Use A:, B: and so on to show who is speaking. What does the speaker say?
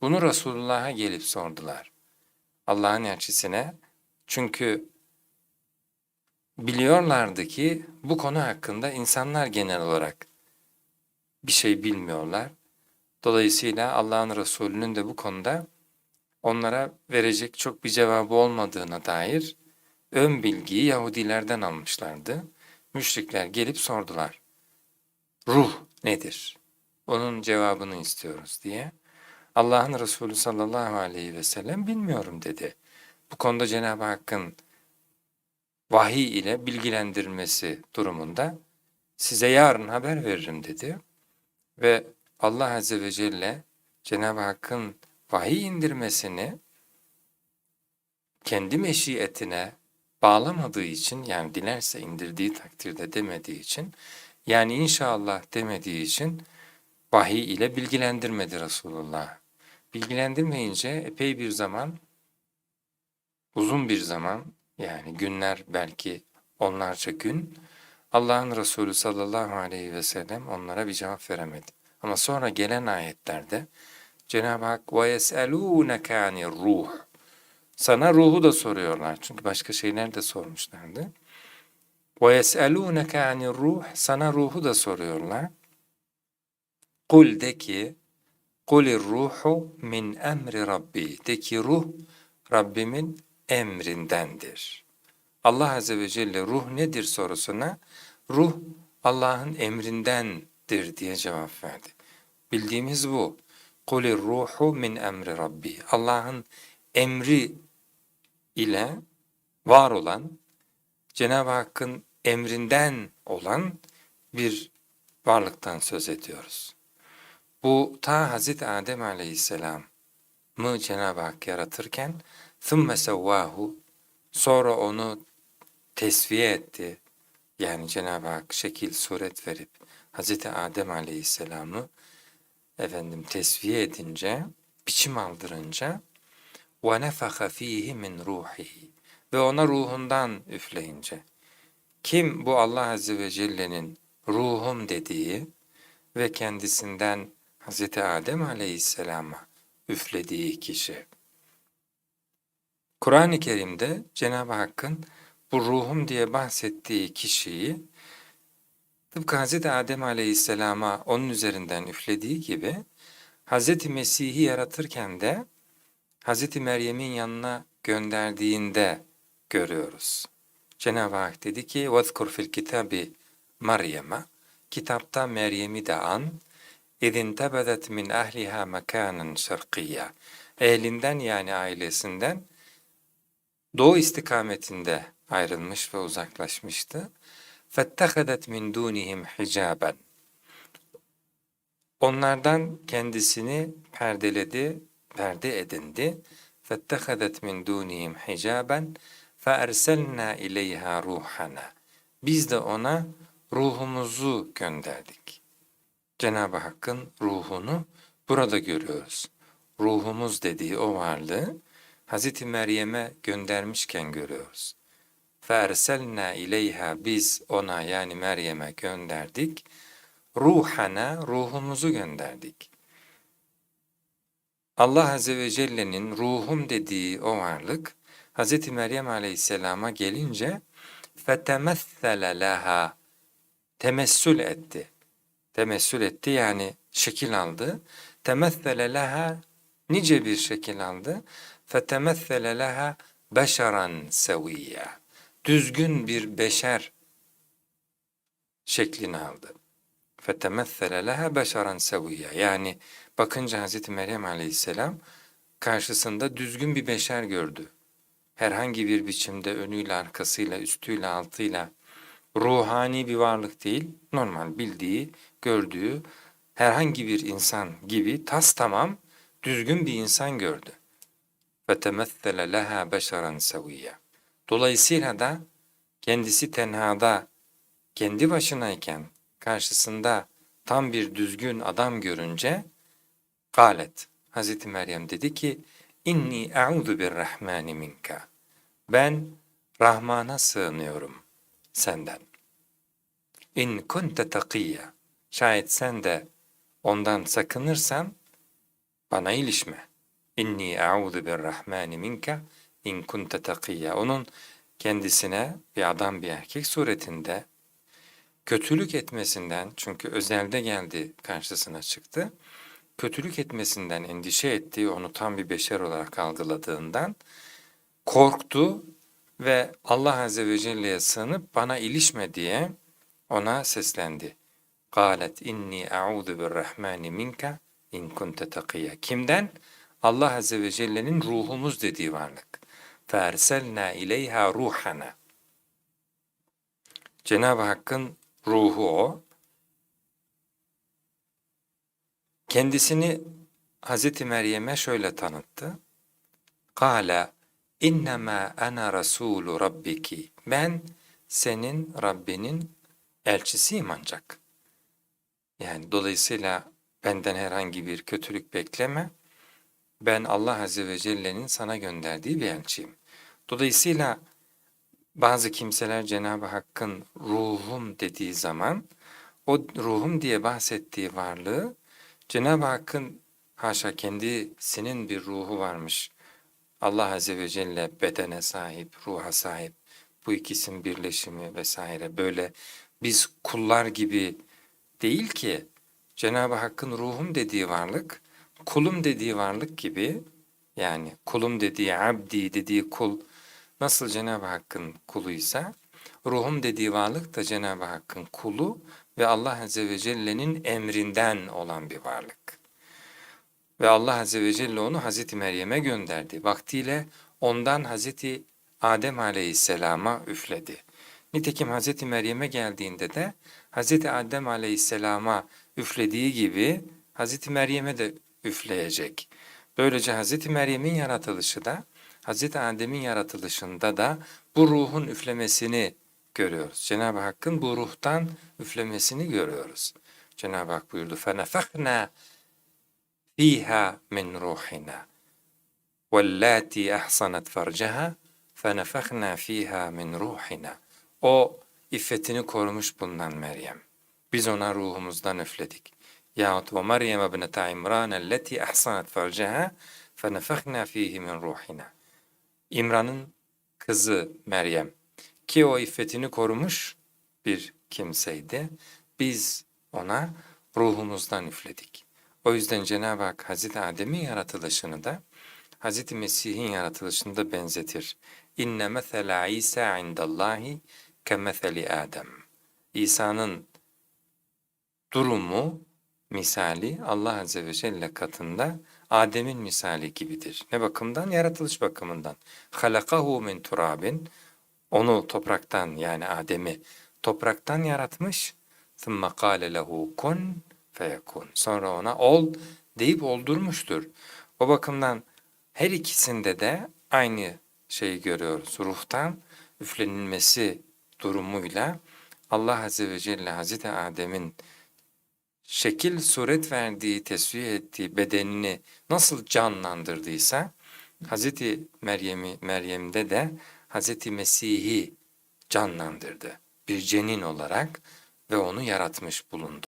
A: Bunu Resulullah'a gelip sordular. Allah'ın elçisine. Çünkü biliyorlardı ki bu konu hakkında insanlar genel olarak bir şey bilmiyorlar. Dolayısıyla Allah'ın Resulü'nün de bu konuda onlara verecek çok bir cevabı olmadığına dair ön bilgiyi Yahudilerden almışlardı. Müşrikler gelip sordular. Ruh nedir? Onun cevabını istiyoruz diye. Allah'ın Resulü sallallahu aleyhi ve sellem bilmiyorum dedi. Bu konuda Cenab-ı Hakk'ın vahiy ile bilgilendirilmesi durumunda size yarın haber veririm dedi. Ve Allah Azze ve Celle Cenab-ı Hakk'ın vahiy indirmesini kendi meşiyetine bağlamadığı için yani dilerse indirdiği takdirde demediği için yani inşallah demediği için vahiy ile bilgilendirmedi Resulullah Bilgilendirmeyince epey bir zaman, uzun bir zaman yani günler belki onlarca gün Allah'ın Resulü sallallahu aleyhi ve sellem onlara bir cevap veremedi. Ama sonra gelen ayetlerde Cenab-ı Hak وَيَسْأَلُونَكَ عَنِ ruh Sana ruhu da soruyorlar. Çünkü başka şeyler de sormuşlardı. وَيَسْأَلُونَكَ عَنِ ruh Sana ruhu da soruyorlar. Kul de ki Kulir ruhu min emri Rabbi. De ki ruh Rabbimin emrindendir. Allah Azze ve Celle ruh nedir sorusuna ruh Allah'ın emrindendir diye cevap verdi. Bildiğimiz bu. Kulir ruhu min emri Rabbi. Allah'ın emri ile var olan, Cenab-ı Hakk'ın emrinden olan bir varlıktan söz ediyoruz. Bu ta Hazreti Adem aleyhisselam mı Cenab-ı Hak yaratırken ثُمَّ سَوَّاهُ sonra onu tesviye etti. Yani Cenab-ı Hak şekil suret verip Hazreti Adem aleyhisselamı efendim tesviye edince, biçim aldırınca وَنَفَخَ ف۪يهِ مِنْ رُوحِهِ ve ona ruhundan üfleyince. Kim bu Allah Azze ve Celle'nin ruhum dediği ve kendisinden Hz. Adem aleyhisselama üflediği kişi. Kur'an-ı Kerim'de Cenab-ı Hakk'ın bu ruhum diye bahsettiği kişiyi tıpkı Hz. Adem aleyhisselama onun üzerinden üflediği gibi Hz. Mesih'i yaratırken de Hz. Meryem'in yanına gönderdiğinde görüyoruz. Cenab-ı Hak dedi ki وَذْكُرْ فِي الْكِتَابِ Meryem'e Kitapta Meryem'i de an اِذْ اِنْتَبَذَتْ مِنْ اَهْلِهَا مَكَانًا شَرْقِيًّا Ehlinden yani ailesinden doğu istikametinde ayrılmış ve uzaklaşmıştı. فَاتَّخَذَتْ مِنْ دُونِهِمْ حِجَابًا Onlardan kendisini perdeledi, perde edindi. فَاتَّخَذَتْ مِنْ دُونِهِمْ حِجَابًا فَاَرْسَلْنَا اِلَيْهَا رُوحَنَا Biz de ona ruhumuzu gönderdik. Cenab-ı Hakk'ın ruhunu burada görüyoruz. Ruhumuz dediği o varlığı Hz. Meryem'e göndermişken görüyoruz. فَاَرْسَلْنَا اِلَيْهَا Biz ona yani Meryem'e gönderdik. Ruhana, ruhumuzu gönderdik. Allah Azze ve Celle'nin ruhum dediği o varlık, Hz. Meryem Aleyhisselam'a gelince فَتَمَثَّلَ لَهَا Temessül etti. Temessül etti yani şekil aldı. Temessele leha nice bir şekil aldı. Fetemessele leha beşeran seviyya. Düzgün bir beşer şeklini aldı. Fetemessele leha beşeran seviyya. Yani bakınca Hazreti Meryem Aleyhisselam karşısında düzgün bir beşer gördü. Herhangi bir biçimde önüyle, arkasıyla, üstüyle, altıyla ruhani bir varlık değil, normal bildiği, gördüğü herhangi bir insan gibi tas tamam düzgün bir insan gördü. Temessele leha beşeran seviyya. Dolayısıyla da kendisi tenhada, kendi başınayken karşısında tam bir düzgün adam görünce galet. Hazreti Meryem dedi ki inni e'udu bir rahmani minka. Ben Rahman'a sığınıyorum senden. İn kunte takiyya. Şayet sen de ondan sakınırsan Bana ilişme. İnni e'udu birrahmani minka in kunte takiyya. Onun kendisine bir adam bir erkek suretinde kötülük etmesinden çünkü özelde geldi karşısına çıktı. Kötülük etmesinden endişe ettiği onu tam bir beşer olarak algıladığından korktu ve Allah Azze ve Celle'ye sığınıp bana ilişme diye ona seslendi. Galet inni a'udhu birrahmani minka in kunte takiyya. Kimden? Allah Azze ve Celle'nin ruhumuz dediği varlık. Ferselna ileyha ruhana. Cenab-ı Hakk'ın ruhu o. Kendisini Hazreti Meryem'e şöyle tanıttı. Kala innema ana rasulu rabbiki. Ben senin Rabbinin elçisiyim ancak. Yani dolayısıyla benden herhangi bir kötülük bekleme. Ben Allah Azze ve Celle'nin sana gönderdiği bir elçiyim. Dolayısıyla bazı kimseler Cenab-ı Hakk'ın ruhum dediği zaman o ruhum diye bahsettiği varlığı Cenab-ı Hakk'ın haşa kendisinin bir ruhu varmış. Allah Azze ve Celle bedene sahip, ruha sahip. Bu ikisinin birleşimi vesaire böyle biz kullar gibi değil ki Cenab-ı Hakk'ın ruhum dediği varlık kulum dediği varlık gibi yani kulum dediği abdi dediği kul nasıl Cenab-ı Hakk'ın kuluysa ruhum dediği varlık da Cenab-ı Hakk'ın kulu ve Allah Azze ve Celle'nin emrinden olan bir varlık. Ve Allah Azze ve Celle onu Hazreti Meryem'e gönderdi. Vaktiyle ondan Hazreti Adem Aleyhisselam'a üfledi. Nitekim Hazreti Meryem'e geldiğinde de Hazreti Adem Aleyhisselam'a üflediği gibi Hazreti Meryem'e de üfleyecek. Böylece Hazreti Meryem'in yaratılışı da Hazreti Adem'in yaratılışında da bu ruhun üflemesini görüyoruz. Cenab-ı Hakk'ın bu ruhtan üflemesini görüyoruz. Cenab-ı Hak buyurdu فَنَفَخْنَا فِيهَا مِنْ رُوحِنَا وَاللَّاتِي أَحْصَنَتْ فَرْجَهَا فَنَفَخْنَا فِيهَا مِنْ رُوحِنَا o iffetini korumuş bulunan Meryem. Biz ona ruhumuzdan üfledik. Yahut ve Meryem ibnete İmran elleti ahsanat farcaha fenefekhna fihi min ruhina. İmran'ın kızı Meryem ki o iffetini korumuş bir kimseydi. Biz ona ruhumuzdan üfledik. O yüzden Cenab-ı Hak Hazreti Adem'in yaratılışını da Hazreti Mesih'in yaratılışını da benzetir. İnne mesela İsa indallahi kemetheli Adem. İsa'nın durumu, misali Allah Azze ve Celle katında Adem'in misali gibidir. Ne bakımdan? Yaratılış bakımından. Halakahu min turabin. Onu topraktan yani Adem'i topraktan yaratmış. ثُمَّ قَالَ لَهُ كُنْ فَيَكُنْ Sonra ona ol deyip oldurmuştur. O bakımdan her ikisinde de aynı şeyi görüyoruz. Ruhtan üflenilmesi durumuyla Allah Azze ve Celle Hazreti Adem'in şekil suret verdiği, tesvih ettiği bedenini nasıl canlandırdıysa Hazreti Meryem'i Meryem'de de Hazreti Mesih'i canlandırdı. Bir cenin olarak ve onu yaratmış bulundu.